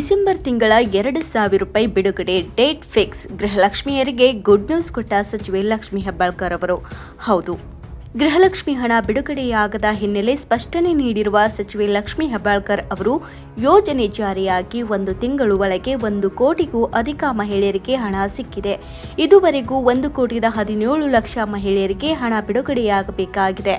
December ತಿಂಗಳ ಎರಡು ಸಾವಿರ ರೂಪಾಯಿ ಬಿಡುಗಡೆ ಡೇಟ್ ಫಿಕ್ಸ್. ಗೃಹಲಕ್ಷ್ಮಿಯರಿಗೆ ಗುಡ್ ನ್ಯೂಸ್ ಕೊಟ್ಟ ಸಚಿವೆ ಲಕ್ಷ್ಮಿ ಹೆಬ್ಬಾಳ್ಕರ್ ಅವರು. ಹೌದು. ಗೃಹಲಕ್ಷ್ಮಿ ಹಣ ಬಿಡುಗಡೆಯಾಗದ ಹಿನ್ನೆಲೆ ಸ್ಪಷ್ಟನೆ ನೀಡಿರುವ ಸಚಿವೆ ಲಕ್ಷ್ಮಿ ಹೆಬ್ಬಾಳ್ಕರ್ ಅವರು, ಯೋಜನೆ ಜಾರಿಯಾಗಿ ಒಂದು ತಿಂಗಳು ಒಳಗೆ ಒಂದು ಕೋಟಿಗೂ ಅಧಿಕ ಮಹಿಳೆಯರಿಗೆ ಹಣ ಸಿಕ್ಕಿದೆ. ಇದುವರೆಗೂ ಒಂದು ಕೋಟಿದ ಹದಿನೇಳು ಲಕ್ಷ ಮಹಿಳೆಯರಿಗೆ ಹಣ ಬಿಡುಗಡೆಯಾಗಬೇಕಾಗಿದೆ.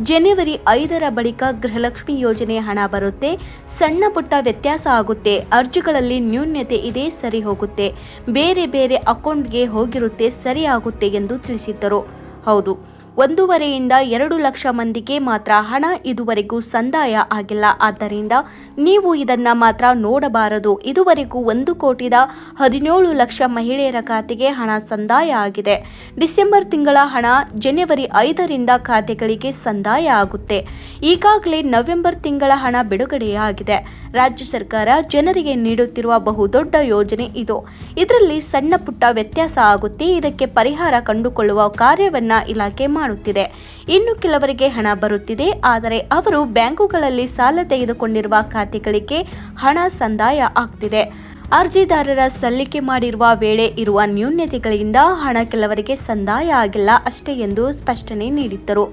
ಜನವರಿ ಐದರ ಬಳಿಕ ಗೃಹಲಕ್ಷ್ಮಿ ಯೋಜನೆ ಹಣ ಬರುತ್ತೆ, ಸಣ್ಣ ಪುಟ್ಟ ವ್ಯತ್ಯಾಸ ಆಗುತ್ತೆ, ಅರ್ಜಿಗಳಲ್ಲಿ ನ್ಯೂನ್ಯತೆ ಇದೆ, ಸರಿ ಹೋಗುತ್ತೆ. ಬೇರೆ ಬೇರೆ ಅಕೌಂಟ್ಗೆ ಹೋಗಿರುತ್ತೆ ಸರಿಯಾಗುತ್ತೆ ಎಂದು ತಿಳಿಸಿದ್ದರು. ಹೌದು. ಒಂದೂವರೆಯಿಂದ ಎರಡು ಲಕ್ಷ ಮಂದಿಗೆ ಮಾತ್ರ ಹಣ ಇದುವರೆಗೂ ಸಂದಾಯ ಆಗಿಲ್ಲ. ಆದ್ದರಿಂದ ನೀವು ಇದನ್ನ ಮಾತ್ರ ನೋಡಬಾರದು. ಇದುವರೆಗೂ ಒಂದು ಕೋಟಿದ ಹದಿನೇಳು ಲಕ್ಷ ಮಹಿಳೆಯರ ಖಾತೆಗೆ ಹಣ ಸಂದಾಯ ಆಗಿದೆ. ಡಿಸೆಂಬರ್ ತಿಂಗಳ ಹಣ ಜನವರಿ ಐದರಿಂದ ಖಾತೆಗಳಿಗೆ ಸಂದಾಯ ಆಗುತ್ತೆ. ಈಗಾಗಲೇ ನವೆಂಬರ್ ತಿಂಗಳ ಹಣ ಬಿಡುಗಡೆಯಾಗಿದೆ. ರಾಜ್ಯ ಸರ್ಕಾರ ಜನರಿಗೆ ನೀಡುತ್ತಿರುವ ಬಹುದೊಡ್ಡ ಯೋಜನೆ ಇದು. ಇದರಲ್ಲಿ ಸಣ್ಣ ಪುಟ್ಟ ವ್ಯತ್ಯಾಸ ಆಗುತ್ತೆ. ಇದಕ್ಕೆ ಪರಿಹಾರ ಕಂಡುಕೊಳ್ಳುವ ಕಾರ್ಯವನ್ನ ಇಲಾಖೆ ಮಾಡುತ್ತಿದೆ. ಇನ್ನು ಕೆಲವರಿಗೆ ಹಣ ಬರುತ್ತಿದೆ. ಆದರೆ ಅವರು ಬ್ಯಾಂಕುಗಳಲ್ಲಿ ಸಾಲ ತೆಗೆದುಕೊಂಡಿರುವ ಖಾತೆಗಳಿಗೆ ಹಣ ಸಂದಾಯ ಆಗ್ತಿದೆ. ಅರ್ಜಿದಾರರ ಸಲ್ಲಿಕೆ ಮಾಡಿರುವ ವೇಳೆ ಇರುವ ನ್ಯೂನ್ಯತೆಗಳಿಂದ ಹಣ ಕೆಲವರಿಗೆ ಸಂದಾಯ ಆಗಿಲ್ಲ ಅಷ್ಟೇ ಎಂದು ಸ್ಪಷ್ಟನೆ ನೀಡಿದ್ದರು.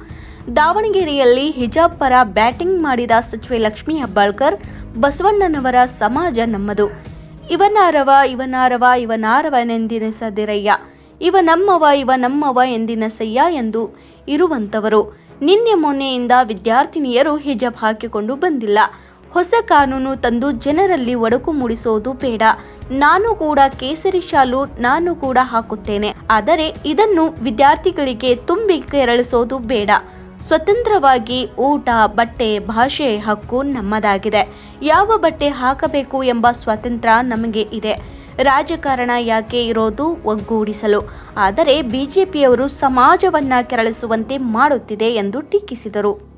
ದಾವಣಗೆರೆಯಲ್ಲಿ ಹಿಜಾಬ್ ಪರ ಬ್ಯಾಟಿಂಗ್ ಮಾಡಿದ ಸಚಿವೆ ಲಕ್ಷ್ಮೀ ಹೆಬ್ಬಾಳ್ಕರ್, ಬಸವಣ್ಣನವರ ಸಮಾಜ ನಮ್ಮದು. ಇವನಾರವ ಇವನಾರವ ಇವನಾರವನೆಂದಿನಿಸದಿರಯ್ಯ ಇವ ನಮ್ಮವ ಇವ ನಮ್ಮವ ಎಂದಿನ ಸಯ್ಯ ಎಂದು ಇರುವಂತವರು. ನಿನ್ನೆ ಮೊನ್ನೆಯಿಂದ ವಿದ್ಯಾರ್ಥಿನಿಯರು ಹಿಜಾಬ್ ಹಾಕಿಕೊಂಡು ಬಂದಿಲ್ಲ. ಹೊಸ ಕಾನೂನು ತಂದು ಜನರಲ್ಲಿ ಒಡಕು ಮೂಡಿಸೋದು ಬೇಡ. ನಾನು ಕೂಡ ಕೇಸರಿ ಶಾಲು ನಾನು ಕೂಡ ಹಾಕುತ್ತೇನೆ. ಆದರೆ ಇದನ್ನು ವಿದ್ಯಾರ್ಥಿಗಳಿಗೆ ತುಂಬಿ ಕೆರಳಿಸೋದು ಬೇಡ. ಸ್ವತಂತ್ರವಾಗಿ ಊಟ, ಬಟ್ಟೆ, ಭಾಷೆ ಹಕ್ಕು ನಮ್ಮದಾಗಿದೆ. ಯಾವ ಬಟ್ಟೆ ಹಾಕಬೇಕು ಎಂಬ ಸ್ವಾತಂತ್ರ್ಯ ನಮಗೆ ಇದೆ. ರಾಜಕಾರಣ ಯಾಕೆ ಇರೋದು ಒಗ್ಗೂಡಿಸಲು. ಆದರೆ ಬಿಜೆಪಿಯವರು ಸಮಾಜವನ್ನ ಕೆರಳಿಸುವಂತೆ ಮಾಡುತ್ತಿದೆ ಎಂದು ಟೀಕಿಸಿದರು.